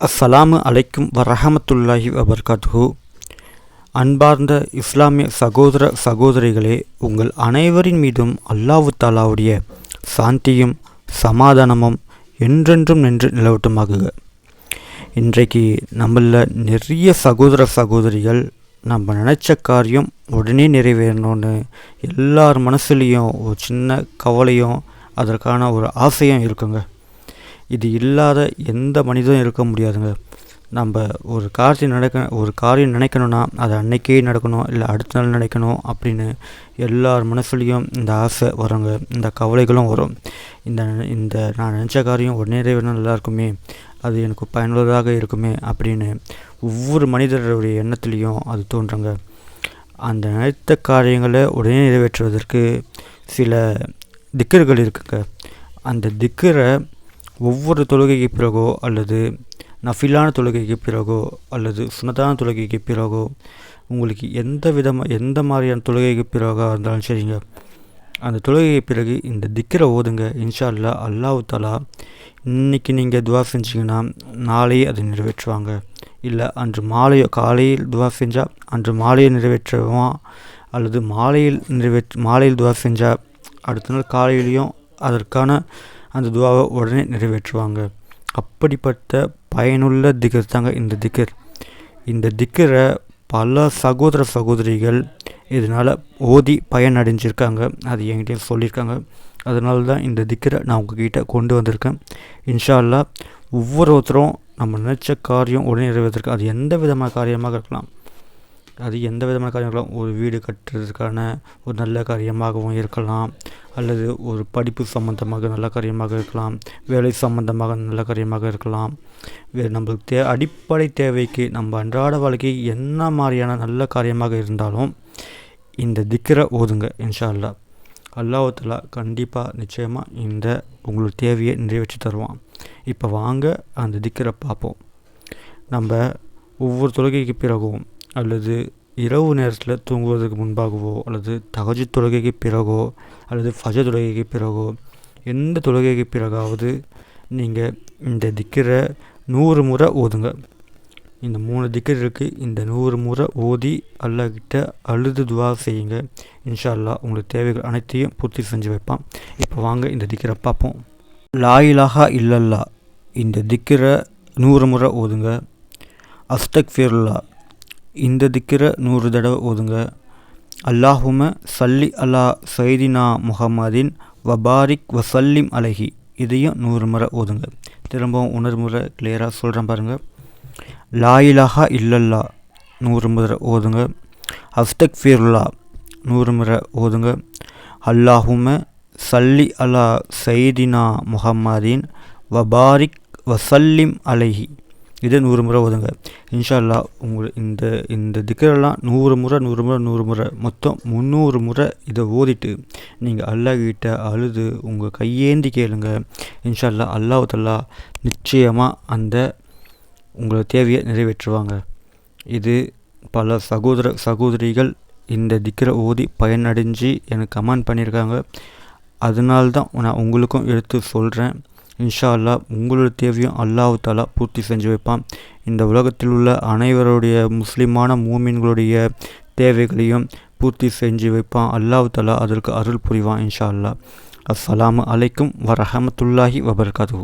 அஸ்ஸலாமு அலைக்கும் வரஹமத்துல்லாஹி வபர்காத்துஹு. அன்பார்ந்த இஸ்லாமிய சகோதர சகோதரிகளே உங்கள் அனைவரின் மீதும் அல்லாஹு தாலாவுடைய சாந்தியும் சமாதானமும் என்றென்றும் நின்று நிலவட்டுமாகுக. இன்றைக்கு நம்மளில் நிறைய சகோதர சகோதரிகள் நம்ம நினச்ச காரியம் உடனே நிறைவேறணும்னு எல்லார் மனசுலேயும் ஒரு சின்ன கவலையும் அதற்கான ஒரு ஆசையும் இருக்குங்க. இது இல்லாத எந்த மனிதனும் இருக்க முடியாதுங்க. நம்ம ஒரு காரியம் நடக்க ஒரு காரியம் நினைக்கணும்னா அது அன்னைக்கே நடக்கணும் இல்லை அடுத்த நாள் நினைக்கணும் அப்படின்னு எல்லார் மனசுலேயும் இந்த ஆசை வருங்க. இந்த கவலைகளும் வரும். இந்த இந்த நான் நினச்ச காரியம் உடனே நிறைவேறினா நல்லா இருக்குமே அது எனக்கு பயனுள்ளதாக இருக்குமே அப்படின்னு ஒவ்வொரு மனிதருடைய எண்ணத்துலேயும் அது தோன்றுங்க. அந்த நினைத்த காரியங்களை உடனே நிறைவேற்றுவதற்கு சில திக்கர்கள் இருக்குங்க. அந்த திக்கரை ஒவ்வொரு தொழுகைக்கு பிறகோ அல்லது நஃபிலான தொழுகைக்கு பிறகோ அல்லது சுனதான தொழுகைக்கு பிறகோ உங்களுக்கு எந்த விதமாக எந்த மாதிரியான தொழுகைக்கு பிறகாக இருந்தாலும் சரிங்க. அந்த தொழுகைக்கு பிறகு இந்த திக்கரை ஓதுங்க. இன்ஷா அல்லா அல்லாஹு தாலா இன்றைக்கி நீங்கள் துவா செஞ்சீங்கன்னா நாளையே அதை நிறைவேற்றுவாங்க. இல்லை அன்று மாலையோ காலையில் துவா செஞ்சால் அன்று மாலையை நிறைவேற்றுவான் அல்லது மாலையில் நிறைவேற்று மாலையில் துவா செஞ்சால் அடுத்த நாள் காலையிலையும் அதற்கான அந்த துவாவை உடனே நிறைவேற்றுவாங்க. அப்படிப்பட்ட பயனுள்ள திகர் தாங்க இந்த திகர். இந்த திக்கரை பல சகோதர சகோதரிகள் இதனால் ஓதி பயனடைஞ்சிருக்காங்க. அது என்கிட்ட சொல்லியிருக்காங்க. அதனால தான் இந்த திக்கரை நான் உங்ககிட்ட கொண்டு வந்திருக்கேன். இன்ஷால்லா ஒவ்வொருத்தரும் நம்ம நினச்ச காரியம் உடனே நிறைவேற்றிருக்கு. அது எந்த விதமான காரியமாக இருக்கலாம். அது எந்த விதமான காரியங்களும் ஒரு வீடு கட்டுறதுக்கான ஒரு நல்ல காரியமாகவும் இருக்கலாம். அல்லது ஒரு படிப்பு சம்மந்தமாக நல்ல காரியமாக இருக்கலாம். வேலை சம்மந்தமாக நல்ல காரியமாக இருக்கலாம். வேறு நம்மளுக்கு தே அடிப்படை தேவைக்கு நம்ம அன்றாட வாழ்க்கை என்ன மாதிரியான நல்ல காரியமாக இருந்தாலும் இந்த திக்கரை ஓதுங்க இன்ஷா அல்லா அல்லாஹலா கண்டிப்பாக நிச்சயமாக இந்த உங்களுக்கு தேவையை நிறைவேற்றி தருவான். இப்போ வாங்க அந்த திக்கரை பார்ப்போம். நம்ம ஒவ்வொரு தொழுகைக்கு பிறகும் அல்லது இரவு நேரத்தில் தூங்குவதற்கு முன்பாகவோ அல்லது தகஜு தொழுகைக்கு பிறகோ அல்லது ஃபஜ தொழுகைக்கு பிறகோ எந்த தொழுகைக்கு பிறகாவது நீங்கள் இந்த திக்கரை நூறு முறை ஓதுங்க. இந்த மூணு திக்கர் இருக்குது இந்த நூறு முறை ஓதி அல்லாக்கிட்ட அழுது துவா செய்யுங்க. இன்ஷா அல்லா உங்களுக்கு தேவைகள் அனைத்தையும் பூர்த்தி செஞ்சு வைப்பான். இப்போ வாங்க இந்த திக்கரை பார்ப்போம். லாயிலாகா இல்லல்லா. இந்த திக்கரை நூறு முறை ஓதுங்க. அஸ்தக் ஃபிர்லா இந்த திக்கிற நூறு தடவை ஓதுங்க. அல்லாஹும சல்லி அலா சைதினா முகமதின் வபாரிக் வசல்லிம் அலஹி. இதையும் நூறு முறை ஓதுங்க. திரும்பவும் உணர்முறை கிளியராக சொல்கிறேன் பாருங்கள் லாயிலாஹா இல்லல்லா. நூறு முறை ஓதுங்க. அஸ்தக் ஃபிர்லா நூறு முறை ஓதுங்க. அல்லாஹும சல்லி அலா சைதினா முகமதின் வபாரிக் வசல்லிம் அலஹி. இதே நூறு முறை ஓதுங்க இன்ஷால்லா உங்கள் இந்த இந்த திக்கரெல்லாம் நூறு முறை நூறு முறை நூறு முறை மொத்தம் முந்நூறு முறை இதை ஓதிட்டு நீங்கள் அல்லாஹ்கிட்ட அழுது உங்கள் கையேந்தி கேளுங்க. இன்ஷால்லா அல்லாஹ் தல்லா நிச்சயமாக அந்த உங்களை தேவையை நிறைவேற்றுவாங்க. இது பல சகோதர சகோதரிகள் இந்த திக்கரை ஓதி பயனடைஞ்சு எனக்கு கமெண்ட் பண்ணியிருக்காங்க. அதனால்தான் நான் உங்களுக்கும் எடுத்து சொல்கிறேன் இன்ஷா அல்லா உங்களோட தேவையும் அல்லாஹு தாலா பூர்த்தி செஞ்சு வைப்பான். இந்த உலகத்தில் உள்ள அனைவருடைய முஸ்லிமான மூமின்களுடைய தேவைகளையும் பூர்த்தி செஞ்சு வைப்பான். அல்லாஹு தாலா அதற்கு அருள் புரிவான் இன்ஷா அல்லா அஸ்ஸலாமு அலைக்கும் வரஹமத்துல்லாஹி வபர்காத்து